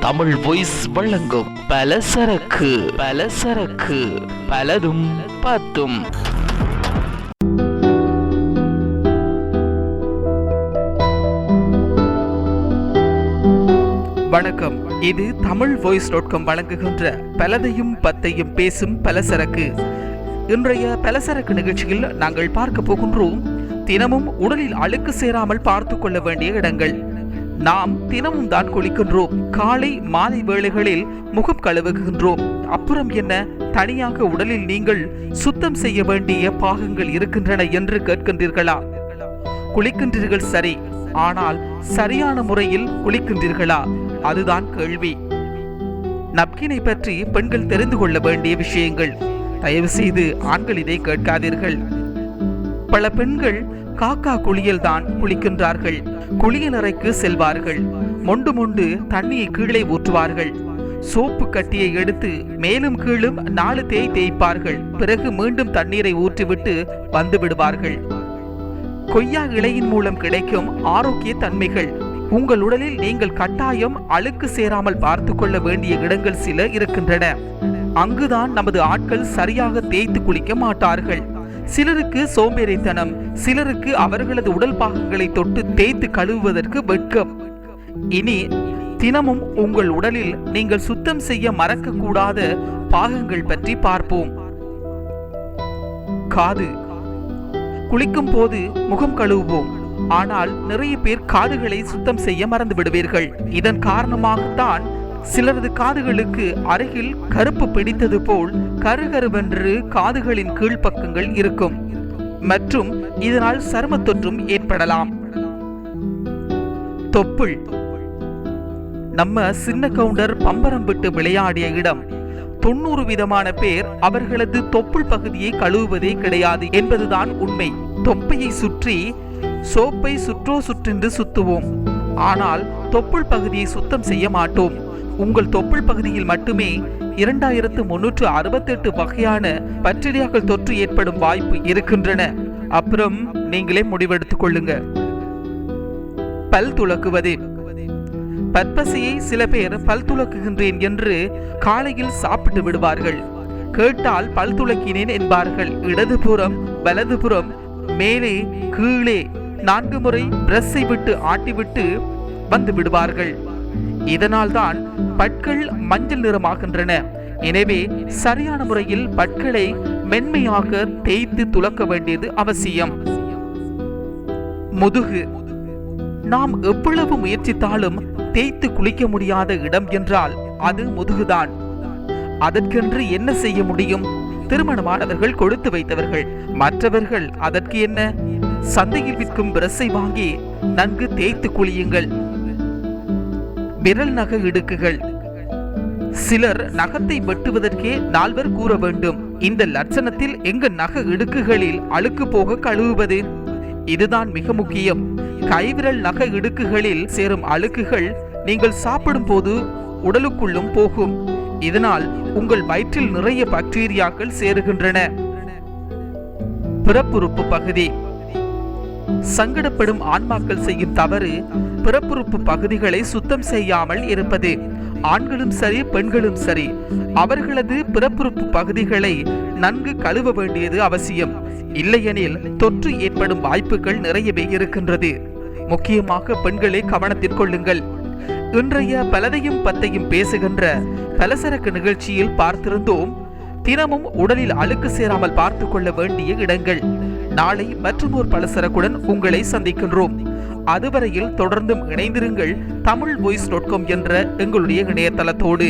Tamil voice வழங்கும் பலசரக்கு பலசரக்கு பலதும் பத்தும் வணக்கம். இது தமிழ் வாய்ஸ் டாட் காம் வழங்குகின்ற பலதையும் பத்தையும் பேசும் பலசரக்கு. இன்றைய பலசரக்கு நிகழ்ச்சியில் நாங்கள் பார்க்க போகின்றோம் தினமும் உடலில் அழுக்கு சேராமல் பார்த்து கொள்ள வேண்டிய இடங்கள். நாம் தினமும் தான் குளிக்கின்றோம். காலை மாலை வேளைகளில் முகம் கழுவுகின்றோம். அப்புறம் என்ன? தனியாக உடலில் நீங்கள் சுத்தம் செய்ய வேண்டிய பாகங்கள் இருக்கின்றன என்று கேட்கின்றீர்களா? குளிக்கின்றீர்கள் சரி. ஆனால் சரியான முறையில் குளிக்கின்றீர்களா? அதுதான் கேள்வி. நப்கினை பற்றி பெண்கள் தெரிந்து கொள்ள வேண்டிய விஷயங்கள். தயவு செய்து ஆண்கள் இதை கேட்காதீர்கள். பல பெண்கள் காக்கா குளியல் தான் குளிக்கின்றார்கள். குளியல் அறைக்கு செல்வார்கள். மொண்டு மொண்டு தண்ணியை கீழே ஊற்றுவார்கள். சோப்பு கட்டியை எடுத்து மேலும் கீழும் நாலு தேய் தேய்ப்பார்கள். பிறகு மீண்டும் தண்ணீரை ஊற்றிவிட்டு வந்து விடுவார்கள். கொய்யா இலையின் மூலம் கிடைக்கும் ஆரோக்கிய தன்மைகள். உங்கள் உடலில் நீங்கள் கட்டாயம் அழுக்கு சேராமல் பார்த்து கொள்ள வேண்டிய இடங்கள் சில இருக்கின்றன. அங்குதான் நமது ஆட்கள் சரியாக தேய்த்து குளிக்க மாட்டார்கள். சிலருக்கு சோம்பேறித்தனம் சிலருக்கு அவர்களது உடல் பாகங்களை தொட்டு தேய்த்து கழுவுவதற்கு வெட்கம். இனி தினமும் உங்கள் உடலில் நீங்கள் சுத்தம் செய்ய மறக்கக்கூடாத பாகங்கள் பற்றி பார்ப்போம். காது குளிக்கும் போது முகம் கழுவுவோம். ஆனால் நிறைய பேர் காதுகளை சுத்தம் செய்ய மறந்து விடுவீர்கள். இதன் காரணமாகத்தான் சிலரது காதுகளுக்கு அருகில் கருப்பு பிடித்தது போல் கருகருவென்று காதுகளின் கீழ்ப்பக்கங்கள் இருக்கும். மற்றும் இதனால் சரும தொற்றும் ஏற்படலாம். தொப்புள். நம்ம சின்ன கவுண்டர் பம்பரம் விட்டு விளையாடிய இடம். தொண்ணூறு விதமான பேர் அவர்களது தொப்புள் பகுதியை கழுவுவதே கிடையாது என்பதுதான் உண்மை. தொப்பையை சுற்றி சோப்பை சுற்றோ சுற்றென்று சுத்துவோம். ஆனால் தொப்புள் பகுதியை சுத்தம் செய்ய மாட்டோம். உங்கள் தொப்புள் பகுதியில் மட்டுமே இரண்டாயிரத்து முன்னூற்று அறுபத்தெட்டு வகையான பக்டீரியாக்கள் தொற்று ஏற்படும் வாய்ப்பு இருக்கின்றன. அப்புறம் நீங்களே முடிவெடுத்துக் கொள்ளுங்க. பல் துலக்குவது. பற்பசையை சில பேர் பல் துலக்குகின்றேன் என்று காலையில் சாப்பிட்டு விடுவார்கள். கேட்டால் பல் துலக்கினேன் என்பார்கள். இடதுபுறம் வலதுபுறம் மேலே கீழே நான்கு முறை பிரஸ்ஸை விட்டு ஆட்டிவிட்டு வந்து விடுவார்கள். இதனால்தான் பற்கள் மஞ்சள் நிறமாகின்றன. எனவே சரியான முறையில் பற்களை மென்மையாக தேய்த்து துலக்க வேண்டியது அவசியம். முதுகு. நாம் எவ்வளவு முயற்சித்தாலும் தேய்த்து குளிக்க முடியாத இடம் என்றால் அது முதுகுதான். அதற்கென்று என்ன செய்ய முடியும்? திருமணமானவர்கள் கொடுத்து வைத்தவர்கள். மற்றவர்கள் அதற்கு என்ன? சந்தையில் விற்கும் பிரஸை வாங்கி நன்கு தேய்த்து குளியுங்கள். விரல் நக இடுக்குகள். சிலர் நகத்தை வெட்டுவதற்கே நால்வர் கூற வேண்டும். இந்த லட்சணத்தில் எங்க நக இடுக்குகளில் அழுக்கு போக கழுவுவது? இதுதான் மிக முக்கியம். கைவிரல் நக இடுக்குகளில் சேரும் அழுக்குகள் நீங்கள் சாப்பிடும் போது உடலுக்குள்ளும் போகும். இதனால் உங்கள் வயிற்றில் நிறைய பாக்டீரியாக்கள் சேருகின்றன. பிறப்புறுப்பு பகுதி. சங்கடப்படும் ஆன்மாக்கள் செய்யும் தவறு பிறப்புறுப்பு பகுதிகளை சுத்தம் செய்யாமல் இருப்பது. ஆண்களும் சரி பெண்களும் சரி அவர்களது பிறப்புறுப்பு பகுதிகளை நன்கு கழுவ வேண்டியது அவசியம். இல்லையெனில் தொற்று ஏற்படும் வாய்ப்புகள் நிறையவே இருக்கின்றது. முக்கியமாக பெண்களை கவனத்தில் கொள்ளுங்கள். இன்றைய பலதையும் பத்தையும் பேசுகின்ற பலசரக்கு நிகழ்ச்சியில் பார்த்திருந்தோம். தினமும் உடலில் அழுக்கு சேராமல் பார்த்து கொள்ள வேண்டிய இடங்கள். நாளை மற்றொரு பலசரக்குடன் உங்களை சந்திக்கின்றோம். அதுவரையில் தொடர்ந்தும் இணைந்திருங்கள் தமிழ் வாய்ஸ் டாட் காம் என்ற எங்களுடைய இணையதளத்தோடு.